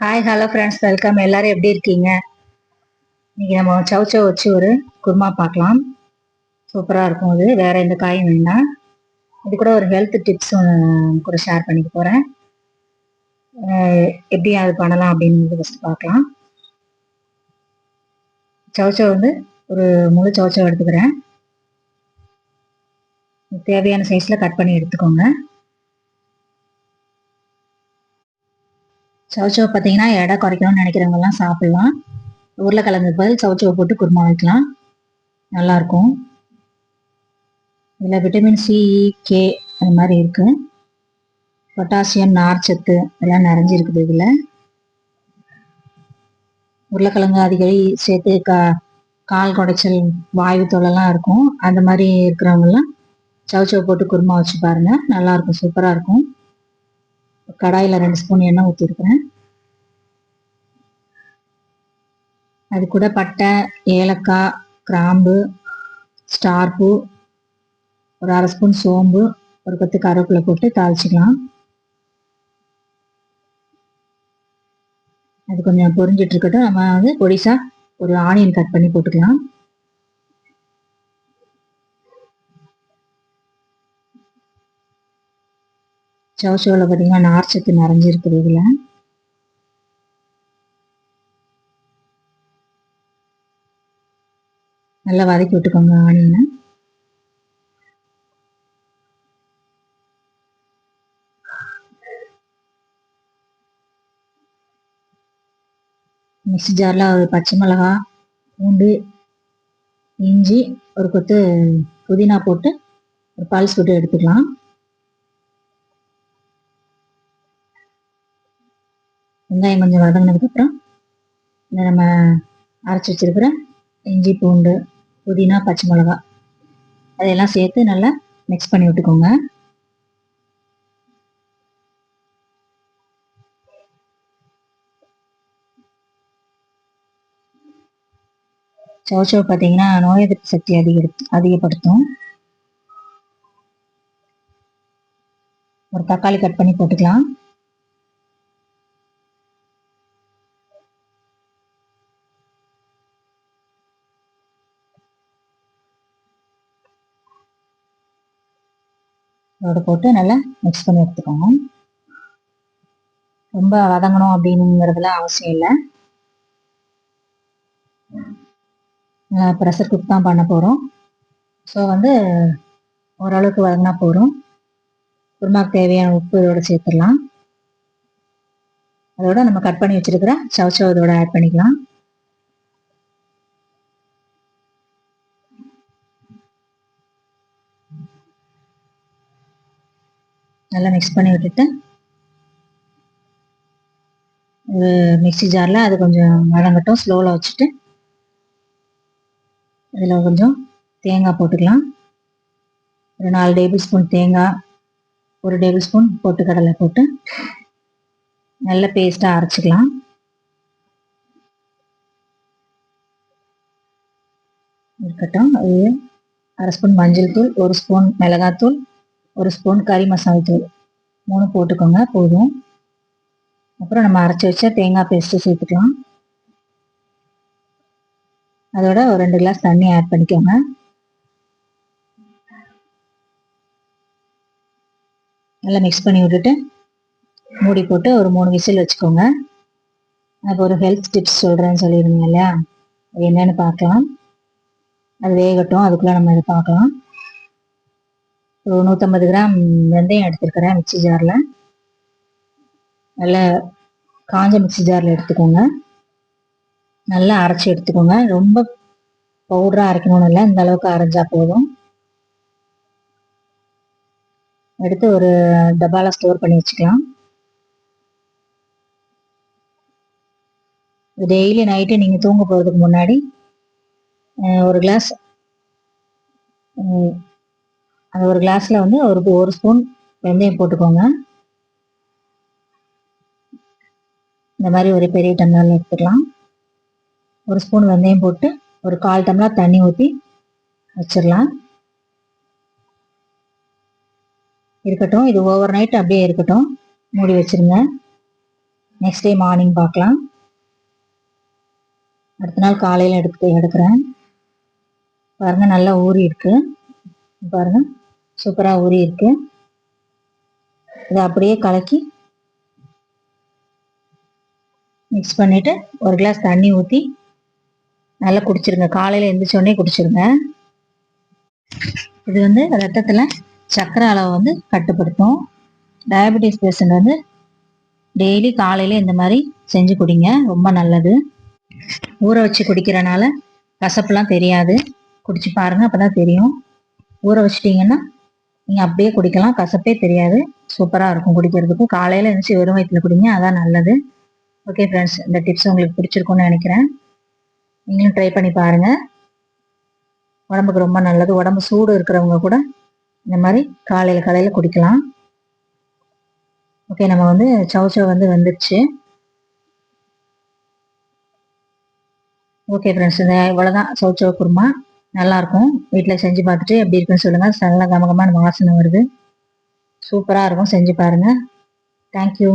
Hi hello friends welcome எல்லாரும் எப்படி இருக்கீங்க? இன்னைக்கு நம்ம சவுச்சோ வச்சு ஒரு குருமா பார்க்கலாம். சூப்பராக இருக்கும் அது வேற எந்த காயும் வேண்டாம் இது கூட ஒரு ஹெல்த் டிப்ஸ் கூட ஷேர் பண்ணிக்க போகிறேன் எப்படி அது பண்ணலாம் அப்படின்னு ஃபஸ்ட்டு பார்க்கலாம். சவுச்சோ வந்து ஒரு முழு சவுச்சோ எடுத்துக்கிறேன். தேவையான சைஸில் கட் பண்ணி எடுத்துக்கோங்க. சவுச்சவை பார்த்தீங்கன்னா எடை குறைக்கணும்னு நினைக்கிறவங்கலாம் சாப்பிட்லாம். உருளைக்கிழங்கு பதில் சவுச்சவை போட்டு குருமா வைக்கலாம். நல்லாயிருக்கும். இதில் விட்டமின் சி கே அது மாதிரி இருக்குது பொட்டாசியம் நார்ச்சத்து இதெல்லாம் நிறைஞ்சிருக்குது இதில். உருளைக்கிழங்கு அதிகரி சேர்த்து கா கால் குடைச்சல் வாயு தொலைலாம் இருக்கும். அந்த மாதிரி இருக்கிறவங்கலாம் சவுச்சவை போட்டு குருமா வச்சு பாருங்கள் நல்லாயிருக்கும் சூப்பராக இருக்கும். கடாயில் ரெண்டு ஸ்பூன் எண்ணெய் ஊற்றிருக்கிறேன் அது கூட பட்டை ஏலக்காய் கிராம்பு ஸ்டார் பூ ஒரு அரை ஸ்பூன் சோம்பு ஒரு கொத்து கருவேப்பிலை போட்டு தாளிச்சிக்கலாம். அது கொஞ்சம் பொரிஞ்சிட்ருக்கட்டும் நம்ம வந்து பொடிசாக ஒரு ஆனியன் கட் பண்ணி போட்டுக்கலாம். சவுசோவில் பார்த்தீங்கன்னா நார்ச்சத்து நிறைஞ்சிருக்குது இதில். நல்லா வதக்கி விட்டுக்கோங்க ஆனியனை. மிக்சி ஜாரில் ஒரு பச்சை மிளகா பூண்டு இஞ்சி ஒரு கொத்து புதினா போட்டு ஒரு பால் விட்டு எடுத்துக்கலாம். வெங்காயம் கொஞ்சம் வதங்கினதுக்கப்புறம் இந்த நம்ம அரைச்சி வச்சிருக்கிற இஞ்சி பூண்டு புதினா பச்சை மிளகா அதையெல்லாம் சேர்த்து நல்லா மிக்ஸ் பண்ணி விட்டுக்கோங்க. சோச்சோ பார்த்தீங்கன்னா நோய் எதிர்ப்பு சக்தி அதிக அதிகப்படுத்தும். ஒரு தக்காளி கட் பண்ணி போட்டுக்கலாம். இதோட போட்டு நல்லா மிக்ஸ் பண்ணி எடுத்துக்கோங்க. ரொம்ப வதங்கணும் அப்படிங்கிறதுலாம் அவசியம் இல்லை. ப்ரெஷர் குக் தான் பண்ண போகிறோம் ஸோ வந்து ஓரளவுக்கு வதங்கினா போகிறோம் குருமாக்கு தேவையான உப்பு இதோட சேர்த்துடலாம். அதோட நம்ம கட் பண்ணி வச்சிருக்கிற சவ் இதோட ஆட் பண்ணிக்கலாம். நல்லா மிக்ஸ் பண்ணி விட்டுட்டு ஒரு மிக்சி ஜாரில் அது கொஞ்சம் வதங்கட்டும் ஸ்லோவில் வச்சுட்டு இதில் கொஞ்சம் தேங்காய் போட்டுக்கலாம். ஒரு நாலு டேபிள் ஸ்பூன் தேங்காய் ஒரு டேபிள் ஸ்பூன் பொட்டுக்கடலை போட்டு நல்ல பேஸ்ட்டாக அரைச்சிக்கலாம். இருக்கட்டும் அது அரை ஸ்பூன் மஞ்சள் தூள் ஒரு ஸ்பூன் மிளகாத்தூள் ஒரு ஸ்பூன் கறி மசாலா தூள். மூணு போட்டுக்கோங்க போதும். அப்புறம் நம்ம அரைச்சி வச்ச தேங்காய் பேஸ்ட்டு சேர்த்துக்கலாம். அதோட ஒரு ரெண்டு கிளாஸ் தண்ணி ஆட் பண்ணிக்கோங்க. நல்லா மிக்ஸ் பண்ணி விட்டுட்டு மூடி போட்டு ஒரு மூணு விசில் வச்சுக்கோங்க. இப்போ ஒரு ஹெல்த் டிப்ஸ் சொல்கிறேன்னு சொல்லியிருந்தீங்க இல்லையா? என்னன்னு பார்க்கலாம். அது வேகட்டும் அதுக்குள்ளே நம்ம இதை பார்க்கலாம். நூற்றம்பது கிராம் வெந்தயம் எடுத்துருக்கிறேன் மிக்சி ஜாரில். நல்லா காஞ்ச மிக்சி ஜாரில் எடுத்துக்கோங்க. நல்லா அரைச்சி எடுத்துக்கோங்க. ரொம்ப பவுடராக அரைக்கணும்னு இல்லை. இந்த அளவுக்கு அரைஞ்சா போதும். எடுத்து ஒரு டப்பாவில் ஸ்டோர் பண்ணி வச்சுக்கலாம். டெய்லி நைட்டு நீங்கள் தூங்க போகிறதுக்கு முன்னாடி ஒரு கிளாஸ் அது ஒரு கிளாஸில் வந்து ஒரு ஒரு ஸ்பூன் வெந்தயம் போட்டுக்கோங்க. இந்த மாதிரி ஒரு பெரிய டம்ளரில் எடுத்துக்கலாம். ஒரு ஸ்பூன் வெந்தயம் போட்டு ஒரு கால் டம்ளர் தண்ணி ஊற்றி வச்சிடலாம். இருக்கட்டும் இது ஓவர் நைட் அப்படியே இருக்கட்டும். மூடி வச்சிருங்க. நெக்ஸ்ட் டே மார்னிங் பார்க்கலாம். அடுத்த நாள் காலையில் எடுத்து எடுக்கிறேன். பாருங்கள் நல்லா ஊறி இருக்கு பாருங்கள் சூப்பராக ஊறி இருக்கு. இதை அப்படியே கலக்கி மிக்ஸ் பண்ணிட்டு ஒரு கிளாஸ் தண்ணி ஊற்றி நல்லா குடிச்சிருங்க. காலையில் எந்திரிச்சோடனே குடிச்சிருங்க. இது வந்து ரத்தத்தில் சர்க்கரை அளவை வந்து கட்டுப்படுத்தும். டயபெட்டிஸ் பேஷண்ட் வந்து டெய்லி காலையில் இந்த மாதிரி செஞ்சு குடிங்க. ரொம்ப நல்லது. ஊற வச்சு குடிக்கிறனால கசப்புலாம் தெரியாது. குடிச்சு பாருங்க அப்பதான் தெரியும். ஊற வச்சிட்டிங்கன்னா நீங்கள் அப்படியே குடிக்கலாம். கசப்பே தெரியாது. சூப்பராக இருக்கும் குடிக்கிறதுக்கு. காலையில் எழுந்துச்சு வெறும் வயிற்றுல குடிங்க. அதான் நல்லது. ஓகே ஃப்ரெண்ட்ஸ் இந்த டிப்ஸ் உங்களுக்கு பிடிச்சிருக்கும்னு நினைக்கிறேன். நீங்களும் ட்ரை பண்ணி பாருங்க. உடம்புக்கு ரொம்ப நல்லது. உடம்பு சூடு இருக்கிறவங்க கூட இந்த மாதிரி காலையில் காலையில் குடிக்கலாம். ஓகே நம்ம வந்து சவுச்சோ வந்து வந்துருச்சு. ஓகே ஃப்ரெண்ட்ஸ் இந்த இவ்வளோதான் சவுச்சோ குருமா. நல்லாயிருக்கும் வீட்டில் செஞ்சு பார்த்துட்டு எப்படி இருக்குன்னு சொல்லுங்கள் நல்லா கமகமான வாசனை வருது. சூப்பராக இருக்கும். செஞ்சு பாருங்கள் தேங்க்யூ